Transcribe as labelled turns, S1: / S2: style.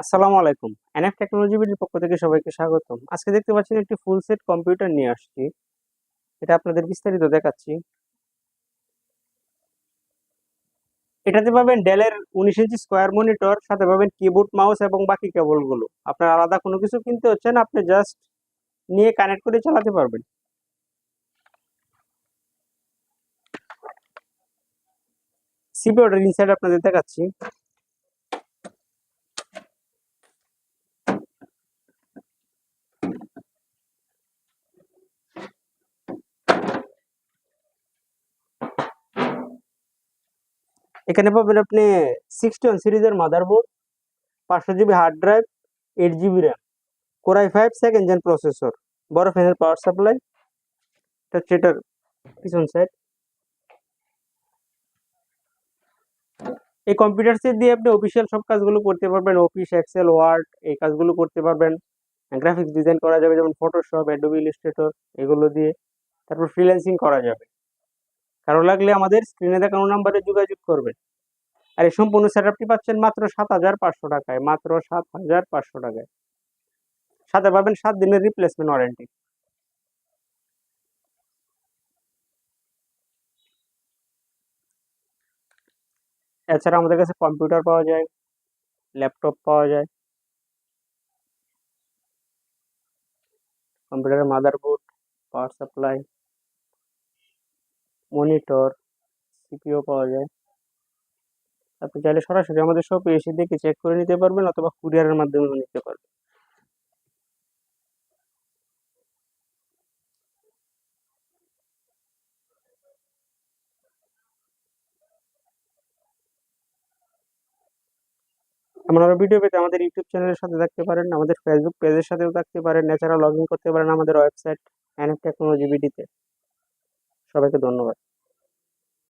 S1: আসসালামু আলাইকুম। NF technology বিডির পক্ষ থেকে সবাইকে স্বাগতম। আজকে দেখতে পাচ্ছেন একটি ফুল সেট কম্পিউটার নিয়ে আসছি। এটা আপনাদের বিস্তারিত দেখাচ্ছি। এটাতে পাবেন ডেলের উনিশ ইঞ্চি স্কোয়ার মনিটর সাথে পাবেন কিবোর্ড মাউস এবং বাকি কেবলগুলো। আপনার আলাদা কোনো কিছু কিনতে হচ্ছে না, আপনি জাস্ট নিয়ে কানেক্ট করে চালাতে পারবেন। সিপিওটার ইনসাইড আপনাদের দেখাচ্ছি। এখানে পাবেন আপনি সিক্সটি ওয়ান সিরিজের মাদারবোর্ড পাঁচশো GB hard drive eight GB RAM core i five second gen processor বড় ফ্যানের পাওয়ার সাপ্লাই এটা হচ্ছে এটার পিছন সাইড এই কম্পিউটার সেট দিয়ে আপনি অফিসিয়াল সব কাজগুলো করতে পারবেন অফিস এক্সেল ওয়ার্ড এই কাজগুলো করতে পারবেন। গ্রাফিক্স ডিজাইন করা যাবে, যেমন ফটোশপ অ্যাডোবি ইলাস্ট্রেটর এগুলো দিয়ে। তারপর ফ্রিল্যান্সিং করা যাবে। কারও লাগলে আমাদের স্ক্রিনে দেখানো নাম্বারে যোগাযোগ করবেন আর এই সম্পূর্ণ সেট আপটি পাচ্ছেন মাত্র সাত হাজার পাঁচশো টাকায়, মাত্র সাত হাজার পাঁচশো টাকায়। সাথে পাবেন সাত দিনের রিপ্লেসমেন্ট ওয়ারেন্টি এছাড়া আমাদের কাছে কম্পিউটার পাওয়া যায় ল্যাপটপ পাওয়া যায়। কম্পিউটারের motherboard power supply monitor CPU পাওয়া যায়। আপনি চাইলে সরাসরি আমাদের শপে এসে দেখে চেক করে নিতে পারবেন অথবা কুরিয়ারের মাধ্যমেও নিতে পারবেন। আপনারা ভিডিও পেতে আমাদের ইউটিউব চ্যানেলের সাথে থাকতে পারেন, আমাদের ফেসবুক পেজের সাথেও থাকতে পারেন এছাড়া লগ ইন করতে পারেন আমাদের ওয়েবসাইট এনএফ টেকনোলজি বিডিতে সবাইকে ধন্যবাদ।